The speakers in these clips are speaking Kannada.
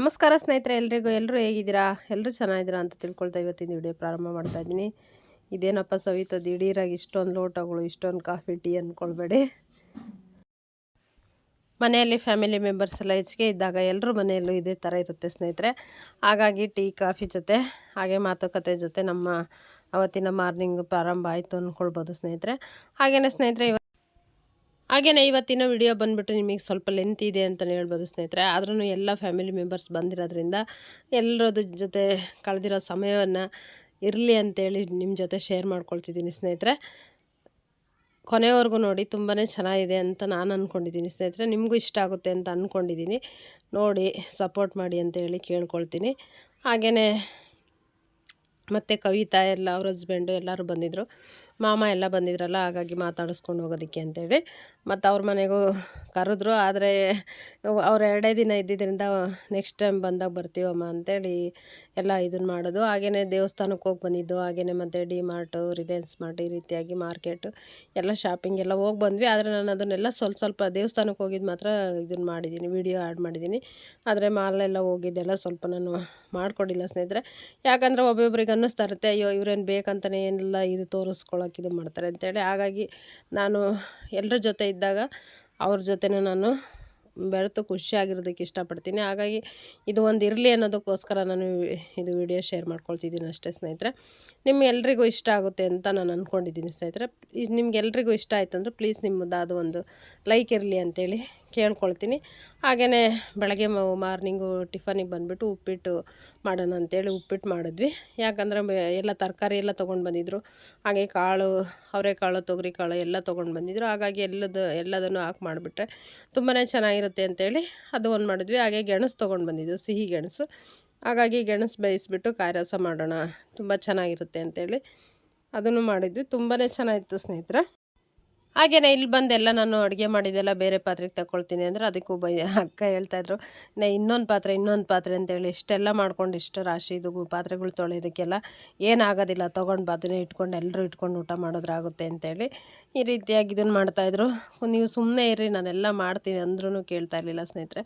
ನಮಸ್ಕಾರ ಸ್ನೇಹಿತರೆ, ಎಲ್ರಿಗೂ ಎಲ್ಲರೂ ಹೇಗಿದ್ದೀರಾ? ಎಲ್ಲರೂ ಚೆನ್ನಾಗಿದ್ದೀರಾ ಅಂತ ತಿಳ್ಕೊಳ್ತಾ ಇವತ್ತಿನ ವಿಡಿಯೋ ಪ್ರಾರಂಭ ಮಾಡ್ತಾ ಇದ್ದೀನಿ. ಇದೇನಪ್ಪ ಸವಿತ, ದಿಢೀರಾಗಿ ಇಷ್ಟೊಂದು ಲೋಟಗಳು, ಇಷ್ಟೊಂದು ಕಾಫಿ, ಟೀ ಅಂದ್ಕೊಳ್ಬೇಡಿ ಮನೆಯಲ್ಲಿ ಫ್ಯಾಮಿಲಿ ಮೆಂಬರ್ಸ್ ಎಲ್ಲ ಹೆಚ್ಚಿಗೆ ಇದ್ದಾಗ ಎಲ್ಲರೂ ಮನೆಯಲ್ಲೂ ಇದೇ ಥರ ಇರುತ್ತೆ ಸ್ನೇಹಿತರೆ. ಹಾಗಾಗಿ ಟೀ, ಕಾಫಿ ಜೊತೆ, ಹಾಗೆ ಮಾತುಕತೆ ಜೊತೆ ನಮ್ಮ ಅವತ್ತಿನ ಮಾರ್ನಿಂಗ್ ಪ್ರಾರಂಭ ಆಯಿತು ಅಂದ್ಕೊಳ್ಬೋದು ಸ್ನೇಹಿತರೆ. ಹಾಗೆಯೇ ಸ್ನೇಹಿತರೆ ಹಾಗೆಯೇ ಇವತ್ತಿನ ವಿಡಿಯೋ ಬಂದುಬಿಟ್ಟು ನಿಮಗೆ ಸ್ವಲ್ಪ ಲೆಂತ್ ಇದೆ ಅಂತಲೇ ಹೇಳ್ಬೋದು ಸ್ನೇಹಿತರೆ. ಆದ್ರೂ ಎಲ್ಲ ಫ್ಯಾಮಿಲಿ ಮೆಂಬರ್ಸ್ ಬಂದಿರೋದ್ರಿಂದ ಎಲ್ಲರದ್ರ ಜೊತೆ ಕಳೆದಿರೋ ಸಮಯವನ್ನು ಇರಲಿ ಅಂತೇಳಿ ನಿಮ್ಮ ಜೊತೆ ಶೇರ್ ಮಾಡ್ಕೊಳ್ತಿದ್ದೀನಿ ಸ್ನೇಹಿತರೆ. ಕೊನೆವರೆಗೂ ನೋಡಿ ತುಂಬಾ ಚೆನ್ನಾಗಿದೆ ಅಂತ ನಾನು ಅಂದ್ಕೊಂಡಿದ್ದೀನಿ ಸ್ನೇಹಿತರೆ. ನಿಮಗೂ ಇಷ್ಟ ಆಗುತ್ತೆ ಅಂತ ಅಂದ್ಕೊಂಡಿದ್ದೀನಿ ನೋಡಿ ಸಪೋರ್ಟ್ ಮಾಡಿ ಅಂತ ಹೇಳಿ ಕೇಳ್ಕೊಳ್ತೀನಿ. ಹಾಗೆಯೇ ಮತ್ತು ಕವಿತಾ ಎಲ್ಲ ಅವ್ರ ಹಸ್ಬೆಂಡು ಎಲ್ಲರೂ ಬಂದಿದ್ದರು ಮಾಮ ಎಲ್ಲ ಬಂದಿದ್ರಲ್ಲ, ಹಾಗಾಗಿ ಮಾತಾಡಿಸ್ಕೊಂಡು ಹೋಗೋದಕ್ಕೆ ಅಂತೇಳಿ. ಮತ್ತು ಅವ್ರ ಮನೆಗೂ ಕರೆದ್ರು, ಆದರೆ ಅವ್ರು ಎರಡೇ ದಿನ ಇದ್ದಿದ್ದರಿಂದ ನೆಕ್ಸ್ಟ್ ಟೈಮ್ ಬಂದಾಗ ಬರ್ತೀವಮ್ಮ ಅಂತೇಳಿ ಎಲ್ಲ ಇದನ್ನು ಮಾಡೋದು. ಹಾಗೆಯೇ ದೇವಸ್ಥಾನಕ್ಕೆ ಹೋಗಿ ಬಂದಿದ್ದು ಹಾಗೆಯೇ ಮತ್ತು ಡಿ ಮಾರ್ಟು ರಿಲಯನ್ಸ್ ಮಾರ್ಟ್ ಈ ರೀತಿಯಾಗಿ ಮಾರ್ಕೆಟು ಎಲ್ಲ ಶಾಪಿಂಗ್ ಎಲ್ಲ ಹೋಗಿ ಬಂದ್ವಿ. ಆದರೆ ನಾನು ಅದನ್ನೆಲ್ಲ ಸ್ವಲ್ಪ ಸ್ವಲ್ಪ ದೇವಸ್ಥಾನಕ್ಕೆ ಹೋಗಿದ್ದು ಮಾತ್ರ ಇದನ್ನು ಮಾಡಿದ್ದೀನಿ ವಿಡಿಯೋ ಆ್ಯಡ್ ಮಾಡಿದ್ದೀನಿ ಆದರೆ ಮಾಲೆಲ್ಲ ಹೋಗಿದ್ದೆಲ್ಲ ಸ್ವಲ್ಪ ನಾನು ಮಾಡಿಕೊಡಿಲ್ಲ ಸ್ನೇಹಿತರೆ. ಯಾಕಂದರೆ ಒಬ್ಬೊಬ್ರಿಗೆ ಅನ್ನಿಸ್ತಾ ಇರುತ್ತೆ, ಅಯ್ಯೋ, ಇವ್ರೇನು ಬೇಕಂತಲೇ ಏನೆಲ್ಲ ಇದು ತೋರಿಸ್ಕೊಳಕ್ಕೆ ಇದು ಮಾಡ್ತಾರೆ ಅಂತೇಳಿ. ಹಾಗಾಗಿ ನಾನು ಎಲ್ಲರ ಜೊತೆ ಇದ್ದಾಗ ಅವ್ರ ಜೊತೆನೂ ನಾನು ಬೆರೆತು ಖುಷಿಯಾಗಿರೋದಕ್ಕೆ ಇಷ್ಟಪಡ್ತೀನಿ. ಹಾಗಾಗಿ ಇದು ಒಂದು ಇರಲಿ ಅನ್ನೋದಕ್ಕೋಸ್ಕರ ನಾನು ಇದು ವಿಡಿಯೋ ಶೇರ್ ಮಾಡ್ಕೊಳ್ತಿದ್ದೀನಿ ಅಷ್ಟೇ ಸ್ನೇಹಿತರೆ. ನಿಮ್ಗೆಲ್ರಿಗೂ ಇಷ್ಟ ಆಗುತ್ತೆ ಅಂತ ನಾನು ಅಂದ್ಕೊಂಡಿದ್ದೀನಿ ಸ್ನೇಹಿತರೆ. ನಿಮ್ಗೆಲ್ರಿಗೂ ಇಷ್ಟ ಆಯ್ತು ಅಂದರೆ ಪ್ಲೀಸ್ ನಿಮ್ಮದಾದ ಒಂದು ಲೈಕ್ ಇರಲಿ ಅಂತೇಳಿ ಕೇಳ್ಕೊಳ್ತೀನಿ. ಹಾಗೆಯೇ ಬೆಳಗ್ಗೆ ಮಾರ್ನಿಂಗು ಟಿಫನಿಗೆ ಬಂದುಬಿಟ್ಟು ಉಪ್ಪಿಟ್ಟು ಮಾಡೋಣ ಅಂತೇಳಿ ಉಪ್ಪಿಟ್ಟು ಮಾಡಿದ್ವಿ. ಯಾಕಂದರೆ ಎಲ್ಲ ತರಕಾರಿ ಎಲ್ಲ ತೊಗೊಂಡು ಬಂದಿದ್ದರು ಹಾಗೆ ಕಾಳು, ಅವರೆಕಾಳು ತೊಗರಿ ಕಾಳು ಎಲ್ಲ ತೊಗೊಂಡು ಬಂದಿದ್ದರು ಹಾಗಾಗಿ ಎಲ್ಲದು, ಎಲ್ಲದನ್ನು ಹಾಕಿ ಮಾಡಿಬಿಟ್ರೆ ತುಂಬಾ ಚೆನ್ನಾಗಿರುತ್ತೆ ಅಂತೇಳಿ ಅದು ಒಂದು ಮಾಡಿದ್ವಿ. ಹಾಗೆ ಗೆಣಸು ತೊಗೊಂಡು ಬಂದಿದ್ದು, ಸಿಹಿ ಗೆಣಸು. ಹಾಗಾಗಿ ಗೆಣಸು ಬೇಯಿಸ್ಬಿಟ್ಟು ಕಾಯಿ ರಸ ಮಾಡೋಣ. ತುಂಬ ಚೆನ್ನಾಗಿರುತ್ತೆ ಅಂತೇಳಿ ಅದನ್ನು ಮಾಡಿದ್ವಿ. ತುಂಬಾ ಚೆನ್ನಾಗಿತ್ತು ಸ್ನೇಹಿತರೆ. ಹಾಗೆಯೇ ಇಲ್ಲಿ ಬಂದೆಲ್ಲ ನಾನು ಅಡುಗೆ ಮಾಡಿದ್ದೆಲ್ಲ ಬೇರೆ ಪಾತ್ರೆಗೆ ತಗೊಳ್ತೀನಿ ಅಂದರೆ ಅದಕ್ಕೂ ಬೈ ಅಕ್ಕ ಹೇಳ್ತಾಯಿದ್ರು ನಾ, ಇನ್ನೊಂದು ಪಾತ್ರೆ ಇನ್ನೊಂದು ಪಾತ್ರೆ ಅಂತೇಳಿ ಇಷ್ಟೆಲ್ಲ ಮಾಡ್ಕೊಂಡು ಇಷ್ಟು ರಾಶಿ ಇದು ಪಾತ್ರೆಗಳು ತೊಳೆಯೋದಕ್ಕೆಲ್ಲ ಏನಾಗೋದಿಲ್ಲ, ತೊಗೊಂಡು ಬದನೆ ಇಟ್ಕೊಂಡು ಎಲ್ಲರೂ ಇಟ್ಕೊಂಡು ಊಟ ಮಾಡೋದ್ರಾಗುತ್ತೆ ಅಂತೇಳಿ ಈ ರೀತಿಯಾಗಿ ಇದನ್ನು ಮಾಡ್ತಾಯಿದ್ರು ನೀವು ಸುಮ್ಮನೆ ಇರ್ರಿ, ನಾನೆಲ್ಲ ಮಾಡ್ತೀನಿ ಅಂದ್ರೂ ಕೇಳ್ತಾ ಇರಲಿಲ್ಲ ಸ್ನೇಹಿತರೆ.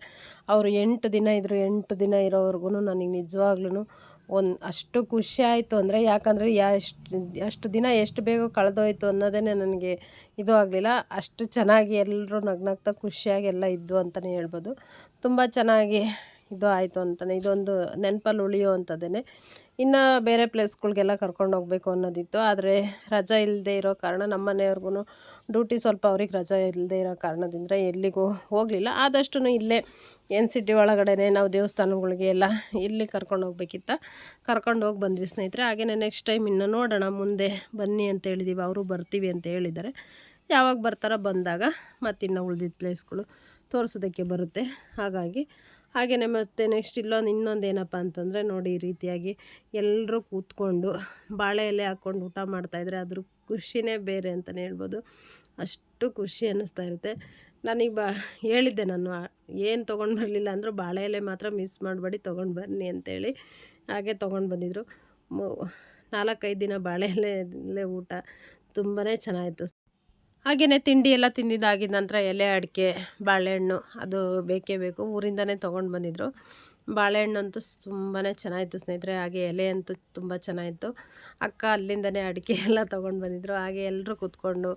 ಅವರು ಎಂಟು ದಿನ ಇದ್ದರು ಎಂಟು ದಿನ ಇರೋವರೆಗೂ ನನಗೆ ನಿಜವಾಗ್ಲೂ ಒಂದು ಅಷ್ಟು ಖುಷಿ ಆಯಿತು ಅಂದರೆ ಯಾಕಂದರೆ ಎಷ್ಟು, ಅಷ್ಟು ದಿನ ಎಷ್ಟು ಬೇಗ ಕಳೆದೋಯ್ತು ಅನ್ನೋದೇ ನನಗೆ ಇದು ಆಗಲಿಲ್ಲ. ಅಷ್ಟು ಚೆನ್ನಾಗಿ ಎಲ್ಲರೂ ನಗ್ನಗ್ತಾ ಖುಷಿಯಾಗಿ ಎಲ್ಲ ಇದ್ದು ಅಂತಲೇ ಹೇಳ್ಬೋದು. ತುಂಬ ಚೆನ್ನಾಗಿ ಇದು ಆಯಿತು ಅಂತಲೇ ಇದೊಂದು ನೆನಪಲ್ಲಿ ಉಳಿಯುವಂಥದ್ದೇ ಇನ್ನು ಬೇರೆ ಪ್ಲೇಸ್ಗಳಿಗೆಲ್ಲ ಕರ್ಕೊಂಡು ಹೋಗಬೇಕು ಅನ್ನೋದಿತ್ತು. ಆದರೆ ರಜಾ ಇಲ್ಲದೆ ಇರೋ ಕಾರಣ ನಮ್ಮ ಮನೆಯವ್ರಿಗೂ ಡ್ಯೂಟಿ ಸ್ವಲ್ಪ ಅವ್ರಿಗೆ ರಜಾ ಇಲ್ಲದೆ ಇರೋ ಕಾರಣದಿಂದ ಎಲ್ಲಿಗೂ ಹೋಗಲಿಲ್ಲ. ಆದಷ್ಟು ಇಲ್ಲೇ ಎನ್ ಸಿಟಿ ಒಳಗಡೆ ನಾವು ದೇವಸ್ಥಾನಗಳಿಗೆ ಎಲ್ಲ ಇಲ್ಲಿ ಕರ್ಕೊಂಡು ಹೋಗ್ಬೇಕಿತ್ತ. ಕರ್ಕೊಂಡು ಹೋಗಿ ಬಂದ್ವಿ ಸ್ನೇಹಿತರೆ. ಹಾಗೆಯೇ ನೆಕ್ಸ್ಟ್ ಟೈಮ್ ಇನ್ನು ನೋಡೋಣ, ಮುಂದೆ ಬನ್ನಿ ಅಂತ ಹೇಳಿದ್ದೀವಿ ಅವರು ಬರ್ತೀವಿ ಅಂತ ಹೇಳಿದ್ದಾರೆ. ಯಾವಾಗ ಬರ್ತಾರೋ ಬಂದಾಗ ಮತ್ತಿನ್ನು ಉಳಿದಿದ್ದ ಪ್ಲೇಸ್ಗಳು ತೋರಿಸೋದಕ್ಕೆ ಬರುತ್ತೆ. ಹಾಗಾಗಿ ಹಾಗೆಯೇ ಮತ್ತು ನೆಕ್ಸ್ಟ್ ಇಲ್ಲೊಂದು ಇನ್ನೊಂದು ಏನಪ್ಪ ಅಂತಂದರೆ ನೋಡಿ ಈ ರೀತಿಯಾಗಿ ಎಲ್ಲರೂ ಕೂತ್ಕೊಂಡು ಬಾಳೆ ಎಲೆ ಹಾಕ್ಕೊಂಡು ಊಟ ಮಾಡ್ತಾಯಿದ್ರೆ ಅದ್ರ ಖುಷಿನೇ ಬೇರೆ ಅಂತಲೇ ಹೇಳ್ಬೋದು. ಅಷ್ಟು ಖುಷಿ ಅನ್ನಿಸ್ತಾ ಇರುತ್ತೆ. ನನಗೆ ಬಾ ಹೇಳಿದ್ದೆ ನಾನು ಏನು ತೊಗೊಂಡು ಬರಲಿಲ್ಲ ಅಂದರೂ ಬಾಳೆ ಎಲೆ ಮಾತ್ರ ಮಿಸ್ ಮಾಡಬೇಡಿ, ತೊಗೊಂಡು ಬನ್ನಿ ಅಂತೇಳಿ. ಹಾಗೆ ತೊಗೊಂಡು ಬಂದಿದ್ದರು ನಾಲ್ಕೈದು ದಿನ ಬಾಳೆ ಎಲೆ ಊಟ ತುಂಬಾ ಚೆನ್ನಾಗಿತ್ತು. ಹಾಗೆಯೇ ತಿಂಡಿ ಎಲ್ಲ ತಿಂದಿದ್ದಾಗಿದ ನಂತರ ಎಲೆ ಅಡಿಕೆ ಬಾಳೆಹಣ್ಣು ಅದು ಬೇಕೇ ಬೇಕು. ಊರಿಂದನೇ ತೊಗೊಂಡು ಬಂದಿದ್ದರು ಬಾಳೆಹಣ್ಣು ಅಂತೂ ತುಂಬಾ ಚೆನ್ನಾಗಿತ್ತು ಸ್ನೇಹಿತರೆ. ಹಾಗೆ ಎಲೆ ಅಂತೂ ತುಂಬ ಚೆನ್ನಾಗಿತ್ತು. ಅಕ್ಕ ಅಲ್ಲಿಂದನೇ ಅಡಿಕೆ ಎಲ್ಲ ತೊಗೊಂಡು ಬಂದಿದ್ದರು ಹಾಗೆ ಎಲ್ಲರೂ ಕೂತ್ಕೊಂಡು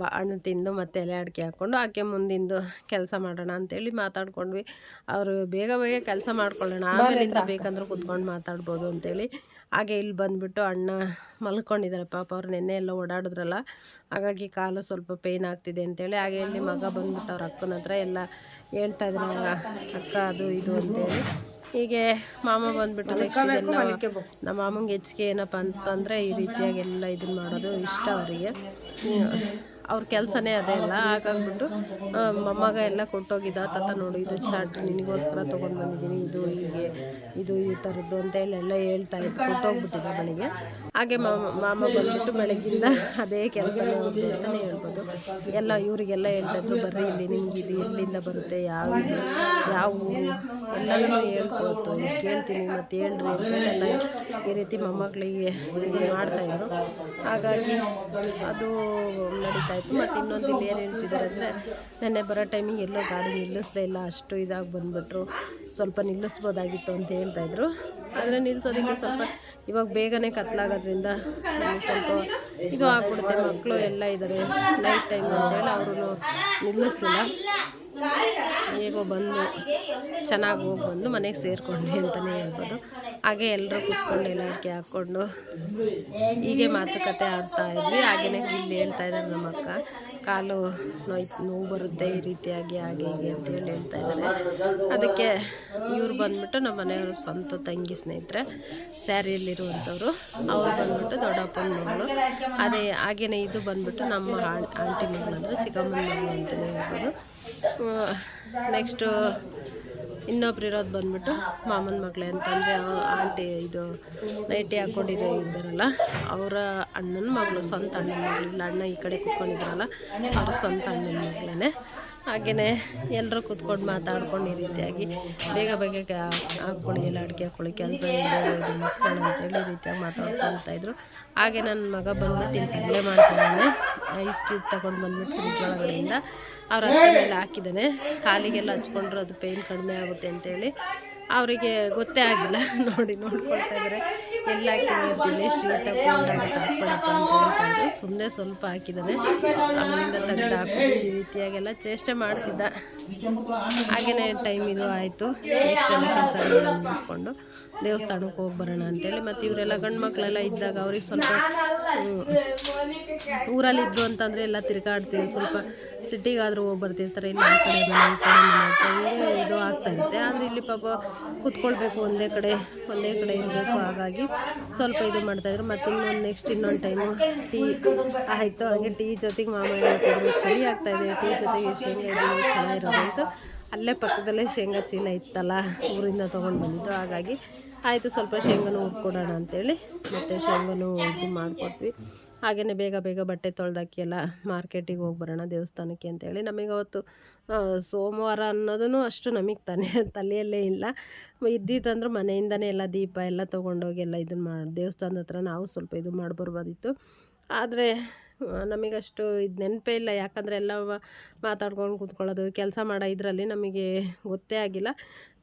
ಬಾ ಹಣ್ಣು ತಿಂದು ಮತ್ತು ಎಲೆ ಅಡಿಕೆ ಹಾಕ್ಕೊಂಡು ಆಕೆ ಮುಂದಿಂದು ಕೆಲಸ ಮಾಡೋಣ ಅಂತೇಳಿ ಮಾತಾಡ್ಕೊಂಡ್ವಿ. ಅವರು ಬೇಗ ಬೇಗ ಕೆಲಸ ಮಾಡ್ಕೊಳ್ಳೋಣ. ಆಮೇಲಿಂದ ಬೇಕಂದ್ರೆ ಕೂತ್ಕೊಂಡು ಮಾತಾಡ್ಬೋದು ಅಂತೇಳಿ ಹಾಗೆ ಇಲ್ಲಿ ಬಂದುಬಿಟ್ಟು ಅಣ್ಣ ಮಲ್ಕೊಂಡಿದ್ದಾರೆ ಪಾಪ ಅವ್ರು ನೆನ್ನೆ ಎಲ್ಲ ಓಡಾಡಿದ್ರಲ್ಲ. ಹಾಗಾಗಿ ಕಾಲು ಸ್ವಲ್ಪ ಪೇಯ್ನ್ ಆಗ್ತಿದೆ ಅಂತೇಳಿ. ಹಾಗೆ ಇಲ್ಲಿ ಮಗ ಬಂದ್ಬಿಟ್ಟು ಅವ್ರ ಅಕ್ಕನ ಹತ್ರ ಎಲ್ಲ ಹೇಳ್ತಾ ಇದ್ರು ಅಕ್ಕ ಅದು ಇದು ಅಂತೇಳಿ. ಹೀಗೆ ಮಾಮ ಬಂದ್ಬಿಟ್ಟು ನೆಕ್ಸ್ಟ್ ನಮ್ಮ ಮಾಮಂಗೆ ಹೆಚ್ಚಿಗೆ ಏನಪ್ಪ ಅಂತಂದರೆ ಈ ರೀತಿಯಾಗಿ ಎಲ್ಲ ಇದನ್ನು ಮಾಡೋದು ಇಷ್ಟ ಅವರಿಗೆ. ಅವ್ರ ಕೆಲಸನೇ ಅದೇ ಅಲ್ಲ. ಹಾಗಾಗ್ಬಿಟ್ಟು ಮೊಮ್ಮಗ ಎಲ್ಲ ಕೊಟ್ಟೋಗಿದ್ದ ತಾತ ನೋಡು, ಇದು ಚಾಟ್, ನಿನಗೋಸ್ಕರ ತೊಗೊಂಡು ಬಂದಿದ್ದೀನಿ, ಇದು ಹೀಗೆ, ಇದು ಈ ಥರದ್ದು ಅಂತೇಳಿ ಎಲ್ಲ ಹೇಳ್ತಾ ಇದ್ದು ಕೊಟ್ಟೋಗ್ಬಿಟ್ಟಿದ್ದ ಬೆಳಿಗ್ಗೆ ಹಾಗೆ ಮಾಮ ಬಂದ್ಬಿಟ್ಟು ಬೆಳಗ್ಗಿಂದ ಅದೇ ಕೆಲಸನೇ ಅಂತಲೇ ಹೇಳ್ಬೋದು. ಎಲ್ಲ ಇವರಿಗೆಲ್ಲ ಹೇಳ್ತಾಯಿದ್ರು ಬರ್ರಿ ಇಲ್ಲಿ ನಿಮ್ಗೆ ಇದು ಎಲ್ಲಿಂದ ಬರುತ್ತೆ, ಯಾವ ಇದು, ಯಾವ ಎಲ್ಲನೂ ಹೇಳ್ಕೊಳ್ತು ಕೇಳ್ತೀನಿ, ಮತ್ತು ಹೇಳ್ರಿ ಎಲ್ಲ ಈ ರೀತಿ ಮೊಮ್ಮಕ್ಕಳಿಗೆ ಮಾಡ್ತಾಯಿದ್ರು ಹಾಗಾಗಿ ಅದು ಇತ್ತು ಮತ್ತು ಇನ್ನೊಂದು ಇಲ್ಲಿ ಏನು ಹೇಳ್ತಿದ್ದಾರೆ ಅಂದರೆ, ನೆನ್ನೆ ಬರೋ ಟೈಮಿಗೆ ಎಲ್ಲೋ ಗಾಡಿ ನಿಲ್ಲಿಸ್ದೇ ಇಲ್ಲ, ಅಷ್ಟು ಇದಾಗಿ ಬಂದುಬಿಟ್ರು. ಸ್ವಲ್ಪ ನಿಲ್ಲಿಸ್ಬೋದಾಗಿತ್ತು ಅಂತ ಹೇಳ್ತಾಯಿದ್ರು ಆದರೆ ನಿಲ್ಸೋದಕ್ಕೆ ಸ್ವಲ್ಪ ಇವಾಗ ಬೇಗನೆ ಕತ್ಲಾಗೋದ್ರಿಂದ ಸ್ವಲ್ಪ ಇದು ಆಗ್ಬಿಡುತ್ತೆ. ಮಕ್ಕಳು ಎಲ್ಲ ಇದ್ದಾರೆ ನೈಟ್ ಟೈಮ್ ಅಂತೇಳಿ ಅವರು ನಿಲ್ಲಿಸ್ಲಿಲ್ಲ. ಹೇಗೋ ಬಂದು ಚೆನ್ನಾಗಿ ಹೋಗಿ ಬಂದು ಮನೆಗೆ ಸೇರಿಕೊಂಡೆ ಅಂತಲೇ ಹೇಳ್ಬೋದು. ಹಾಗೆ ಎಲ್ಲರೂ ಕುತ್ಕೊಂಡು ಎಲ್ಲ ಹಾಕ್ಕೊಂಡು ಹೀಗೆ ಮಾತುಕತೆ ಆಡ್ತಾ ಇದ್ವಿ. ಹಾಗೆಯೇ ಇಲ್ಲಿ ಹೇಳ್ತಾ ಇದ್ದಾರೆ ನಮ್ಮ ಅಕ್ಕ. ಕಾಲು ನೋಯ್ ನೋವು ಬರುತ್ತೆ ಈ ರೀತಿಯಾಗಿ, ಹಾಗೆ ಹೀಗೆ ಅಂತೇಳಿ ಹೇಳ್ತಾ ಇದ್ದಾರೆ. ಅದಕ್ಕೆ ಇವ್ರು ಬಂದ್ಬಿಟ್ಟು ನಮ್ಮ ಮನೆಯವರು ಸ್ವಂತ ತಂಗಿ ಸ್ನೇಹಿತರೆ, ಸ್ಯಾರಿಯಲ್ಲಿರುವಂಥವ್ರು, ಅವ್ರು ಬಂದ್ಬಿಟ್ಟು ದೊಡ್ಡಪ್ಪನ ಮಗಳು. ಅದೇ ಹಾಗೆಯೇ ಇದು ಬಂದ್ಬಿಟ್ಟು ನಮ್ಮ ಆಂಟಿ ಮಗಳು ಅಂದರೆ ಚಿಕ್ಕಮ್ಮನ ಮಗಳು ಅಂತಲೇ ಹೇಳ್ಬೋದು. ನೆಕ್ಸ್ಟು ಇನ್ನೊಬ್ರು ಇರೋದು ಬಂದ್ಬಿಟ್ಟು ಮಾಮನ ಮಗಳೇ ಅಂತಂದರೆ ಆಂಟಿ ಇದು ನೈಟಿ ಹಾಕ್ಕೊಂಡಿರೋ ಇದ್ದಾರಲ್ಲ, ಅವರ ಅಣ್ಣನ ಮಗಳು, ಸ್ವಂತ ಅಣ್ಣನ ಮಗಳು. ಇಲ್ಲ, ಅಣ್ಣ ಈ ಕಡೆ ಕುತ್ಕೊಂಡಿದ್ರಲ್ಲ ಅವ್ರ ಸ್ವಂತ ಅಣ್ಣನ ಮಗಳೇ ಹಾಗೆಯೇ ಎಲ್ಲರೂ ಕುತ್ಕೊಂಡು ಮಾತಾಡ್ಕೊಂಡು ಈ ರೀತಿಯಾಗಿ ಬೇಗ ಬೇಗ ಹಾಕ್ಕೊಳ್ಳಿ ಎಲ್ಲ ಅಡುಗೆ ಹಾಕ್ಕೊಳ್ಳಿ ಕೆಲಸ ಇದು ಮುಗಿಸೋಣ ಅಂತೇಳಿ ಈ ರೀತಿಯಾಗಿ ಮಾತಾಡ್ಕೊಳ್ತಾ ಇದ್ರು. ಹಾಗೆ ನನ್ನ ಮಗ ಬಂದ್ಬಿಟ್ಟು ಇಲ್ಲಿ ಕಡಲೆ ಮಾಡ್ತಾನೆ ಐಸ್ ಕ್ಯೂಬ್ ತಗೊಂಡು ಬಂದ್ಬಿಟ್ಟು ಫ್ರಿಜ್ ಒಳಗಡೆಯಿಂದ ಅವ್ರ ಅತ್ತೆ ಮೇಲೆ ಹಾಕಿದ್ದಾನೆ. ಕಾಲಿಗೆಲ್ಲ ಹಚ್ಕೊಂಡ್ರೆ ಅದು ಪೇಯ್ನ್ ಕಡಿಮೆ ಆಗುತ್ತೆ ಅಂತೇಳಿ ಅವರಿಗೆ ಗೊತ್ತೇ ಆಗಿಲ್ಲ. ನೋಡಿ, ನೋಡ್ಕೊಳ್ತಾ ಇದ್ದಾರೆ. ಎಲ್ಲ ಹಾಕಿದ್ದೀನಿ ಶ್ರೀ ತಗೊಂಡಾಗ ಅಂತ ಹೇಳ್ಕೊಂಡು ಸುಮ್ಮನೆ ಸ್ವಲ್ಪ ಹಾಕಿದ್ದಾನೆ. ಆಮೇಲಿಂದ ತೆಗ್ದು ಹಾಕೋದು ಈ ರೀತಿಯಾಗೆಲ್ಲ ಚೇಷ್ಟೆ ಮಾಡ್ತಿದ್ದ. ಹಾಗೆಯೇ ಟೈಮ್ ಇದು ಆಯಿತು. ಮುಗಿಸ್ಕೊಂಡು ದೇವಸ್ಥಾನಕ್ಕೆ ಹೋಗಿ ಬರೋಣ ಅಂತೇಳಿ. ಮತ್ತು ಇವರೆಲ್ಲ ಗಂಡು ಮಕ್ಕಳೆಲ್ಲ ಇದ್ದಾಗ ಅವ್ರಿಗೆ ಸ್ವಲ್ಪ ಊರಲ್ಲಿ ಇದ್ರು ಅಂತಂದರೆ ಎಲ್ಲ ತಿರ್ಗಾಡ್ತೀವಿ. ಸ್ವಲ್ಪ ಸಿಟಿಗಾದರೂ ಹೋಗಿ ಬರ್ತಿರ್ತಾರೆ ಇಲ್ಲಿ ಆ ಕಡೆ ಈ ಕಡೆ ಅಂತ ಹೀಗೆ ಇದು ಆಗ್ತಾ ಇರುತ್ತೆ. ಆದರೆ ಇಲ್ಲಿ ಪಾಪ ಕುತ್ಕೊಳ್ಬೇಕು, ಒಂದೇ ಕಡೆ ಒಂದೇ ಕಡೆ ಇರಬೇಕು. ಹಾಗಾಗಿ ಸ್ವಲ್ಪ ಇದು ಮಾಡ್ತಾಯಿದ್ರು ಮತ್ತು ಇನ್ನೊಂದು ನೆಕ್ಸ್ಟ್ ಇನ್ನೊಂದು ಟೈಮು ಟೀ ಆಯಿತು, ಹಾಗೆ ಟೀ ಜೊತೆಗೆ ಮಾಮೂಲಿ ಚಳಿ ಆಗ್ತಾಯಿದೆ ಟೀ ಜೊತೆಗೆ ಶೇಂಗಾ ಇದು ಚೆನ್ನಾಗಿರೋದು ಅಂತ. ಅಲ್ಲೇ ಪಕ್ಕದಲ್ಲೇ ಶೇಂಗಾ ಚೀಲ ಇತ್ತಲ್ಲ, ಊರಿಂದ ತೊಗೊಂಡು ಬಂದಿದ್ದು. ಹಾಗಾಗಿ ಆಯಿತು, ಸ್ವಲ್ಪ ಶೇಂಗನೂ ಉಟ್ಕೊಡೋಣ ಅಂತೇಳಿ ಮತ್ತು ಶೇಂಗನೂ ಇದು ಮಾಡಿಕೊಟ್ವಿ. ಹಾಗೆಯೇ ಬೇಗ ಬೇಗ ಬಟ್ಟೆ ತೊಳೆದಾಕಿ ಎಲ್ಲ ಮಾರ್ಕೆಟಿಗೆ ಹೋಗಿ ಬರೋಣ ದೇವಸ್ಥಾನಕ್ಕೆ ಅಂತೇಳಿ. ನಮಗೆ ಅವತ್ತು ಸೋಮವಾರ ಅನ್ನೋದನ್ನು ಅಷ್ಟು ನಮಗೆ ತಾನೇ ತಲೆಯಲ್ಲೇ ಇಲ್ಲ. ಇದ್ದಿದ್ದಂದ್ರೆ ಮನೆಯಿಂದನೇ ಎಲ್ಲ ದೀಪ ಎಲ್ಲ ತೊಗೊಂಡೋಗಿ ಎಲ್ಲ ಇದನ್ನು ಮಾಡಿ ದೇವಸ್ಥಾನದ ಹತ್ರ ನಾವು ಸ್ವಲ್ಪ ಇದು ಮಾಡಿ ಬರ್ಬೋದಿತ್ತು ಆದರೆ ನಮಗಷ್ಟು ಇದು ನೆನಪೇ ಇಲ್ಲ. ಯಾಕಂದರೆ ಎಲ್ಲ ಮಾತಾಡ್ಕೊಂಡು ಕೂತ್ಕೊಳ್ಳೋದು, ಕೆಲಸ ಮಾಡೋ ಇದರಲ್ಲಿ ನಮಗೆ ಗೊತ್ತೇ ಆಗಿಲ್ಲ.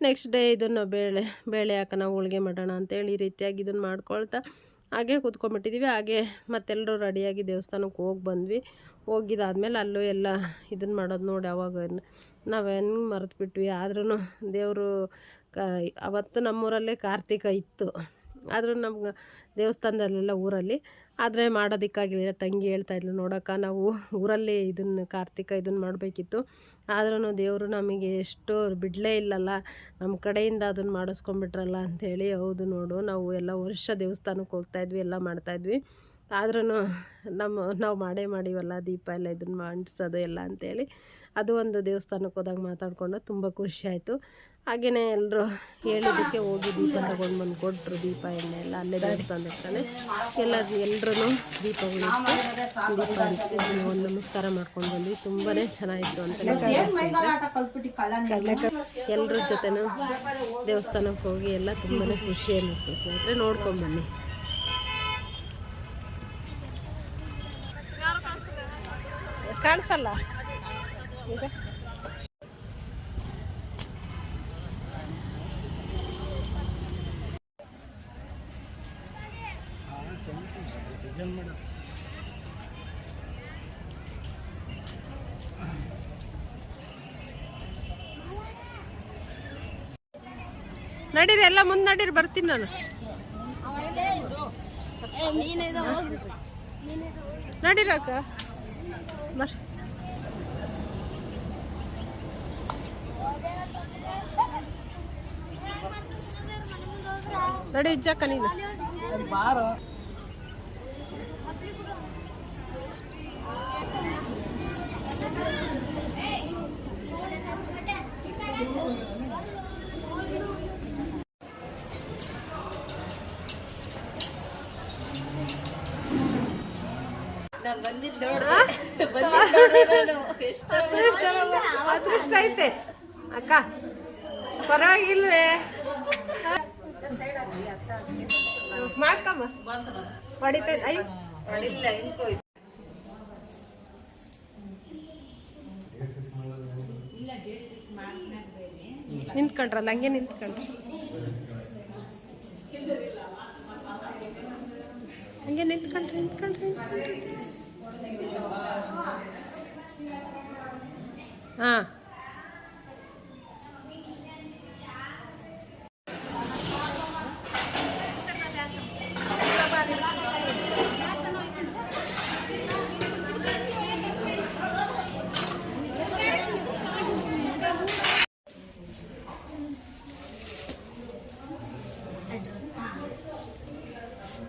ನೆಕ್ಸ್ಟ್ ಡೇ ಇದನ್ನು ಬೇಳೆ ಬೇಳೆ ಹಾಕೋಣ ಹೋಳಿಗೆ ಮಾಡೋಣ ಅಂತೇಳಿ ಈ ರೀತಿಯಾಗಿ ಇದನ್ನು ಮಾಡ್ಕೊಳ್ತಾ ಹಾಗೆ ಕೂತ್ಕೊಂಡ್ಬಿಟ್ಟಿದ್ದೀವಿ ಹಾಗೆ ಮತ್ತೆಲ್ಲರೂ ರೆಡಿಯಾಗಿ ದೇವಸ್ಥಾನಕ್ಕೆ ಹೋಗಿ ಬಂದ್ವಿ. ಹೋಗಿದ್ದಾದ್ಮೇಲೆ ಅಲ್ಲೂ ಎಲ್ಲ ಇದನ್ನು ಮಾಡೋದು ನೋಡಿ ಅವಾಗ ನಾವು ಹೆಂಗೆ ಮರೆತುಬಿಟ್ವಿ. ಆದ್ರೂ ದೇವರು ಕ ಅವತ್ತು ನಮ್ಮೂರಲ್ಲೇ ಕಾರ್ತಿಕ ಇತ್ತು. ಆದರೂ ನಮ್ಗೆ ದೇವಸ್ಥಾನದಲ್ಲೆಲ್ಲ ಊರಲ್ಲಿ ಆದರೆ ಮಾಡೋದಕ್ಕಾಗಿಲ್ಲ. ತಂಗಿ ಹೇಳ್ತಾ ಇದ್ಲು, ನೋಡೋಕ್ಕ ನಾವು ಊರಲ್ಲಿ ಇದನ್ನು ಕಾರ್ತಿಕ ಇದನ್ನು ಮಾಡಬೇಕಿತ್ತು. ಆದ್ರೂ ದೇವರು ನಮಗೆ ಎಷ್ಟು ಬಿಡಲೇ ಇಲ್ಲಲ್ಲ ನಮ್ಮ ಕಡೆಯಿಂದ ಅದನ್ನು ಮಾಡಿಸ್ಕೊಂಬಿಟ್ರಲ್ಲ ಅಂಥೇಳಿ ಹೌದು ನೋಡು. ನಾವು ಎಲ್ಲ ವರ್ಷ ದೇವಸ್ಥಾನಕ್ಕೆ ಹೋಗ್ತಾಯಿದ್ವಿ ಎಲ್ಲ ಮಾಡ್ತಾಯಿದ್ವಿ ಆದ್ರೂ ನಮ್ಮ, ನಾವು ಮಾಡೇ ಮಾಡೀವಲ್ಲ ದೀಪ ಎಲ್ಲ ಇದನ್ನು ಮಾಡಿಸೋದು ಎಲ್ಲ ಅಂತೇಳಿ. ಅದು ಒಂದು ದೇವಸ್ಥಾನಕ್ಕೆ ಹೋದಾಗ ಮಾತಾಡಿಕೊಂಡು ತುಂಬ ಖುಷಿಯಾಯಿತು ಹಾಗೆಯೇ ಎಲ್ಲರೂ ಹೇಳಿದ್ದಕ್ಕೆ ಹೋಗಿ ದೀಪ ತಗೊಂಡು ಬಂದು ಕೊಟ್ಟರು ದೀಪ ಎಣ್ಣೆ ಎಲ್ಲ ಅಲ್ಲೇ ದೇವಸ್ಥಾನದ ಹತ್ರನೇ ಎಲ್ಲ ಎಲ್ಲರೂ ದೀಪಗಳು ದೀಪ ಒಂದು ನಮಸ್ಕಾರ ಮಾಡ್ಕೊಂಡು ಬಂದ್ವಿ. ತುಂಬಾ ಚೆನ್ನಾಗಿತ್ತು ಅಂತಲೇ ಎಲ್ಲರ ಜೊತೆನೂ ದೇವಸ್ಥಾನಕ್ಕೆ ಹೋಗಿ ಎಲ್ಲ ತುಂಬಾ ಖುಷಿ ಅನ್ನಿಸ್ತು. ಸ್ನೇಹಿತರೆ ನೋಡ್ಕೊಂಬನ್ನಿ ಕಾಣಿಸಲ್ಲ? ಈಗ? ನಡೀರಿ ಎಲ್ಲ ಮುಂದೆ ನಡೀರಿ ಬರ್ತೀನಿ ನಾನು. ನಡೀರಕ್ಕ ಬರ್ ನಡಿ ಇಜ್ಜಕ್ಕ ನೀನು. ಅದೃಷ್ಟ ಐತೆ. ಅಕ್ಕ ಪರವಾಗಿಲ್ವೇ? ಮಾಡ್ಕಮ್ಮ. ಹೊಡಿತೈತೆ ಅಯ್ಯೋ. ನಿಂತ್ಕೊಂಡ್ರಲ್ಲ ಹಂಗೆ ನಿಂತ್ಕೊಂಡ್ರಿ. ಹಂಗೆ ನಿಂತ್ಕೊಂಡ್ರಿ ನಿಂತ್ಕೊಂಡ್ರಿ. ಹಾಂ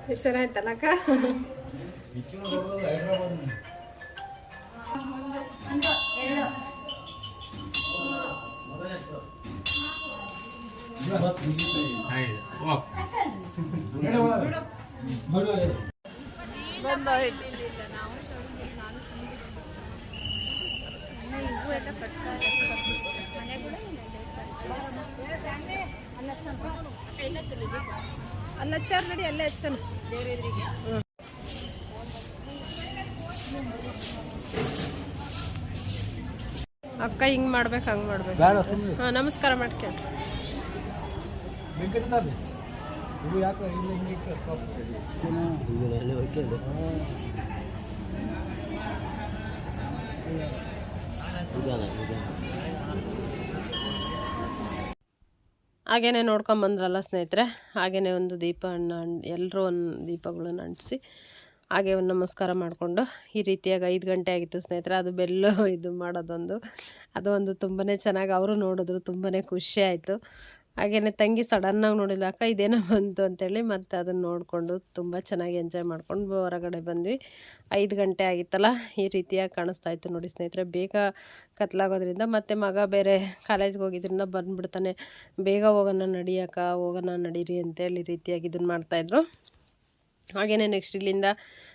ಹೆಸರಾಯ್ತಲ್ಲ ಅಕ್ಕ ಅಲ್ಲ ಹಚ್ಚಾರ ನಡಿ ಅಲ್ಲೇ ಹಚ್ಚನ ಅಕ್ಕ ಹಿಂಗ್ ಮಾಡ್ಬೇಕು ಹಂಗ್ ಮಾಡ್ಬೇಕು. ಹಾ ನಮಸ್ಕಾರ ಮಾಡ್ಕೊಂಡ್ರಿ ಬೆಂಕಿ ಇವು ಯಾಕೆ ಇಲ್ಲ ಹಿಂಗೆ ಹಾಗೇನೆ ನೋಡ್ಕೊಂಬಂದ್ರಲ್ಲ ಸ್ನೇಹಿತರೆ. ಹಾಗೇನೆ ಒಂದು ದೀಪ ಎಲ್ಲರೂ ಒಂದು ದೀಪಗಳನ್ನು ಅಂಟಿಸಿ ಹಾಗೆ ಒಂದು ನಮಸ್ಕಾರ ಮಾಡಿಕೊಂಡು ಈ ರೀತಿಯಾಗಿ ಐದು ಗಂಟೆ ಆಗಿತ್ತು ಸ್ನೇಹಿತರೆ. ಅದು ಬೆಲ್ಲು ಇದು ಮಾಡೋದೊಂದು. ಅದು ಒಂದು ತುಂಬಾ ಚೆನ್ನಾಗಿ ಅವರು ನೋಡಿದ್ರು ತುಂಬಾ ಖುಷಿ ಆಯಿತು. ಹಾಗೆಯೇ ತಂಗಿ ಸಡನ್ನಾಗಿ ನೋಡಿಲ್ಲ ಅಕ್ಕ, ಇದೇನೋ ಬಂತು ಅಂತೇಳಿ ಮತ್ತು ಅದನ್ನು ನೋಡಿಕೊಂಡು ತುಂಬ ಚೆನ್ನಾಗಿ ಎಂಜಾಯ್ ಮಾಡ್ಕೊಂಡು ಹೊರಗಡೆ ಬಂದ್ವಿ. ಐದು ಗಂಟೆ ಆಗಿತ್ತಲ್ಲ, ಈ ರೀತಿಯಾಗಿ ಕಾಣಿಸ್ತಾ ಇತ್ತು ನೋಡಿ ಸ್ನೇಹಿತರೆ. ಬೇಗ ಕತ್ಲಾಗೋದ್ರಿಂದ ಮತ್ತು ಮಗ ಬೇರೆ ಕಾಲೇಜ್ಗೆ ಹೋಗಿದ್ರಿಂದ ಬಂದುಬಿಡ್ತಾನೆ. ಬೇಗ ಹೋಗೋಣ ನಡಿಯಕ್ಕ ಹೋಗೋಣ ನಡೀರಿ ಅಂತೇಳಿ ಈ ರೀತಿಯಾಗಿ ಇದನ್ನು ಮಾಡ್ತಾಯಿದ್ರು ಹಾಗೆಯೇ ನೆಕ್ಸ್ಟ್ ಇಲ್ಲಿಂದ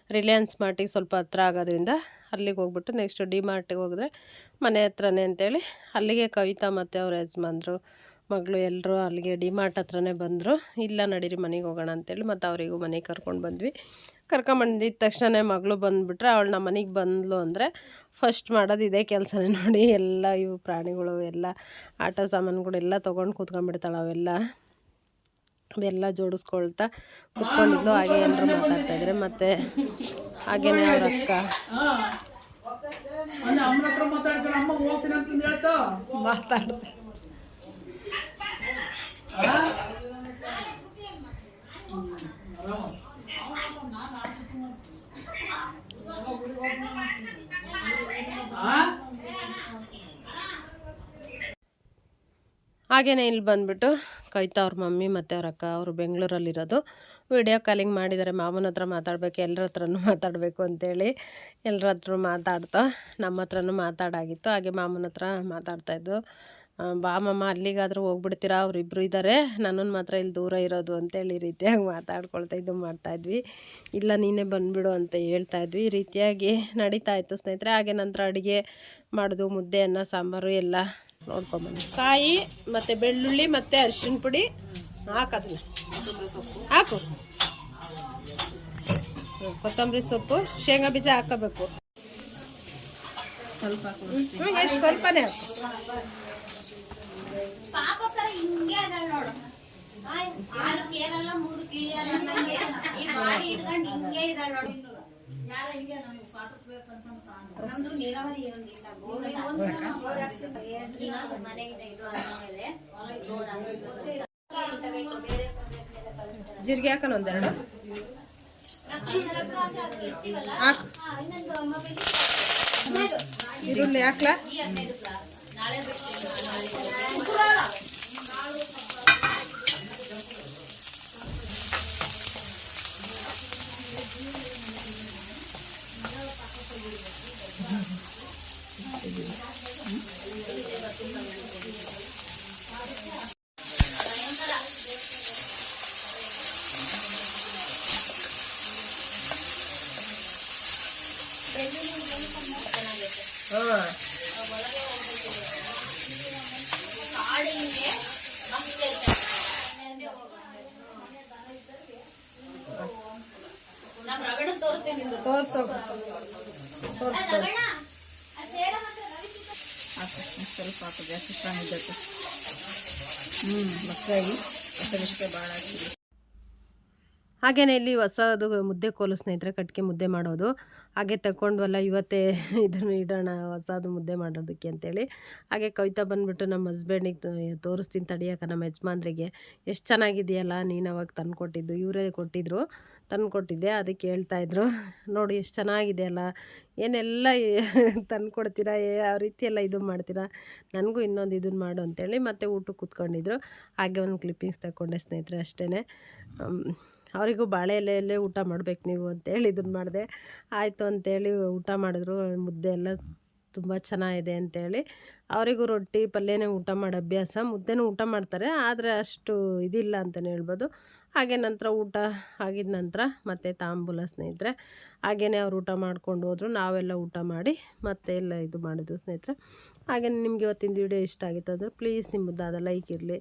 ರಿಲಯನ್ಸ್ ಮಾರ್ಟಿಗೆ ಸ್ವಲ್ಪ ಹತ್ರ ಆಗೋದ್ರಿಂದ ಅಲ್ಲಿಗೆ ಹೋಗ್ಬಿಟ್ಟು ನೆಕ್ಸ್ಟ್ ಡಿ ಮಾರ್ಟಿಗೆ ಹೋಗಿದ್ರೆ ಮನೆ ಹತ್ರನೇ ಅಂತೇಳಿ ಅಲ್ಲಿಗೆ ಕವಿತಾ ಮತ್ತು ಅವ್ರ ಯಜಮಾನ್ರು ಮಗಳು ಎಲ್ಲರೂ ಅಲ್ಲಿಗೆ ಡಿಮಾರ್ಟ್ ಹತ್ರನೇ ಬಂದರು. ಇಲ್ಲ ನಡೀರಿ ಮನೆಗೆ ಹೋಗೋಣ ಅಂತೇಳಿ ಮತ್ತು ಅವರಿಗೂ ಮನೆಗೆ ಕರ್ಕೊಂಡು ಬಂದ್ವಿ. ಕರ್ಕೊಂಬಂದಿದ್ದ ತಕ್ಷಣ ಮಗಳು ಬಂದುಬಿಟ್ರೆ ಅವಳು ನಮ್ಮ ಮನೆಗೆ ಬಂದ್ಲು ಅಂದರೆ ಫಸ್ಟ್ ಮಾಡೋದು ಇದೇ ಕೆಲಸನೇ ನೋಡಿ. ಎಲ್ಲ ಇವು ಪ್ರಾಣಿಗಳು ಎಲ್ಲ ಆಟ ಸಾಮಾನುಗಳು ಎಲ್ಲ ತೊಗೊಂಡು ಕೂತ್ಕೊಂಡ್ಬಿಡ್ತಾಳೆ ಅವೆಲ್ಲ. ಅದೆಲ್ಲ ಜೋಡಿಸ್ಕೊಳ್ತಾ ಕೂತ್ಕೊಂಡಿದ್ಲು. ಹಾಗೆ ಎಲ್ಲರೂ ಮಾತಾಡ್ತಾ ಇದ್ರೆ ಮತ್ತೆ ಹಾಗೇನೆ ಅವ್ರ ಅಕ್ಕ. ಮಾತಾಡ್ತಾ. ಹಾಗೇನೆ ಇಲ್ಲಿ ಬಂದ್ಬಿಟ್ಟು ಕವಿತಾ ಅವ್ರ ಮಮ್ಮಿ ಮತ್ತು ಅವ್ರ ಅಕ್ಕ ಅವರು ಬೆಂಗಳೂರಲ್ಲಿರೋದು. ವಿಡಿಯೋ ಕಾಲಿಂಗ್ ಮಾಡಿದ್ದಾರೆ. ಮಾಮನ ಹತ್ರ ಮಾತಾಡಬೇಕು ಎಲ್ಲರ ಹತ್ರನೂ ಮಾತಾಡಬೇಕು ಅಂತೇಳಿ ಎಲ್ಲರ ಹತ್ರ ಮಾತಾಡ್ತಾ, ನಮ್ಮ ಹತ್ರನೂ ಮಾತಾಡಾಗಿತ್ತು. ಹಾಗೆ ಮಾಮನ ಹತ್ರ ಮಾತಾಡ್ತಾಯಿದ್ದು ಆ, ಬಾ ಮಮ್ಮ ಅಲ್ಲಿಗಾದರೂ ಹೋಗ್ಬಿಡ್ತೀರಾ? ಅವರಿಬ್ಬರು ಇದ್ದಾರೆ ನನ್ನನ್ನು ಮಾತ್ರ ಇಲ್ಲಿ ದೂರ ಇರೋದು ಅಂತೇಳಿ ಈ ರೀತಿಯಾಗಿ ಮಾತಾಡ್ಕೊಳ್ತಾ ಇದು ಮಾಡ್ತಾಯಿದ್ವಿ ಇಲ್ಲ ನೀನೇ ಬಂದುಬಿಡು ಅಂತ ಹೇಳ್ತಾ ಇದ್ವಿ. ಈ ರೀತಿಯಾಗಿ ನಡೀತಾ ಇತ್ತು ಸ್ನೇಹಿತರೆ. ಹಾಗೆ ನಂತರ ಅಡುಗೆ ಮಾಡೋದು ಮುದ್ದೆ ಅನ್ನ ಸಾಂಬಾರು ಎಲ್ಲ ನೋಡ್ಕೊಂಬಂದು ಕಾಯಿ ಮತ್ತು ಬೆಳ್ಳುಳ್ಳಿ ಮತ್ತು ಅರಿಶಿನ ಪುಡಿ. ಹಾಕೋದನ್ನ ಹಾಕು. ಕೊತ್ತಂಬರಿ ಸೊಪ್ಪು ಶೇಂಗಾ ಬೀಜ ಹಾಕೋಬೇಕು. ಸ್ವಲ್ಪ ಸ್ವಲ್ಪನೇ ಹಾಕು. ಪಾಪ ತರ ಹಿಂಗೆ ನೋಡು. ಆರು ಕೇರಲ್ಲ ಮೂರು ಕಿಳಿಯಲ್ಲ ಅನ್ನಂಗೆ ಈ ಬಾಡಿ ಇಟ್ಕೊಂಡು ಹಿಂಗೆ ನೋಡು. ನಮ್ದು ನೀರಾವರಿ ಇರೋದಿಲ್ಲ ಬೋರ್ ಈಗ ಮನೆಗೆ ಇದು ಆದ್ಮೇಲೆ ಬೋರ್ ಹಾಕ್ಸ್ಬೇಕು. ಜೀರಿಗೆ ಹಾಕೋಣ ಒಂದೆರಡು. ಹಾಕು. ಈರುಳ್ಳಿ ಹಾಕ್ಲಾ? ಈ ತೋರ್ಸೋ. ಸ್ವಲ್ಪ ಹಾಕು ಜಾಸ್ತಿ ಸ್ಟ್ರಾಂಗ್ ಇದ್ದಕ್ಕೆ ಹ್ಞೂ ಮಕ್ಕಳಾಗಿ ಮಸಾಲೆ ಭಾಳ ಹಾಗೆಯೇ ಇಲ್ಲಿ ಹೊಸದು ಮುದ್ದೆ ಕೋಲು ಸ್ನೇಹಿತರೆ ಕಟ್ಟಿಗೆ ಮುದ್ದೆ ಮಾಡೋದು. ಹಾಗೆ ತಗೊಂಡ್ವಲ್ಲ ಇವತ್ತೇ ಇದನ್ನು ಇಡೋಣ ಹೊಸದು ಮುದ್ದೆ ಮಾಡೋದಕ್ಕೆ ಅಂತೇಳಿ. ಹಾಗೆ ಕವಿತಾ ಬಂದುಬಿಟ್ಟು ನಮ್ಮ ಹಸ್ಬೆಂಡಿಗೆ ತೋರಿಸ್ತೀನಿ ತಡಿಯಾಕ ನಮ್ಮ ಯಜಮಾನ್ರಿಗೆ. ಎಷ್ಟು ಚೆನ್ನಾಗಿದೆಯಲ್ಲ ನೀನು ಅವಾಗ ತಂದು ಕೊಟ್ಟಿದ್ದು ಇವರೇ ಕೊಟ್ಟಿದ್ರು. ತಂದು ಕೊಟ್ಟಿದ್ದೆ, ಅದಕ್ಕೆ ಹೇಳ್ತಾಯಿದ್ರು ನೋಡಿ ಎಷ್ಟು ಚೆನ್ನಾಗಿದೆ ಅಲ್ಲ. ಏನೆಲ್ಲ ತಂದು ಕೊಡ್ತೀರಾ ಯಾವ ರೀತಿ ಎಲ್ಲ ಇದು ಮಾಡ್ತೀರಾ? ನನಗೂ ಇನ್ನೊಂದು ಇದನ್ನು ಮಾಡು ಅಂತೇಳಿ ಮತ್ತೆ ಊಟಕ್ಕೆ ಕೂತ್ಕೊಂಡಿದ್ರು. ಹಾಗೆ ಒಂದು ಕ್ಲಿಪ್ಪಿಂಗ್ಸ್ ತಗೊಂಡೆ ಸ್ನೇಹಿತರೆ ಅಷ್ಟೇ ಅವರಿಗೂ ಬಾಳೆ ಎಲೆಯಲ್ಲೇ ಊಟ ಮಾಡ್ಬೇಕು ನೀವು ಅಂತೇಳಿ ಇದನ್ನು ಮಾಡಿದೆ. ಆಯಿತು ಅಂತೇಳಿ ಊಟ ಮಾಡಿದ್ರು. ಮುದ್ದೆ ಎಲ್ಲ ತುಂಬ ಚೆನ್ನಾಗಿದೆ ಅಂತೇಳಿ. ಅವರಿಗೂ ರೊಟ್ಟಿ ಪಲ್ಯನೇ ಊಟ ಮಾಡೋ ಅಭ್ಯಾಸ. ಮುದ್ದೆನೂ ಊಟ ಮಾಡ್ತಾರೆ, ಆದರೆ ಅಷ್ಟು ಇದಿಲ್ಲ ಅಂತಲೇ ಹೇಳ್ಬೋದು. ಹಾಗೆ ನಂತರ ಊಟ ಆಗಿದ ನಂತರ ಮತ್ತೆ ತಾಂಬೂಲ ಸ್ನೇಹಿತರೆ ಹಾಗೆಯೇ ಅವ್ರು ಊಟ ಮಾಡ್ಕೊಂಡು ಹೋದ್ರು, ನಾವೆಲ್ಲ ಊಟ ಮಾಡಿ ಮತ್ತೆ ಎಲ್ಲ ಇದು ಮಾಡಿದ್ವು ಸ್ನೇಹಿತರೆ. ಹಾಗೆ ನಿಮಗೆ ಇವತ್ತಿನ ವಿಡಿಯೋ ಇಷ್ಟ ಆಗಿತ್ತು ಅಂದರೆ ಪ್ಲೀಸ್ ನಿಮ್ಮದಾದ ಲೈಕ್ ಇರಲಿ.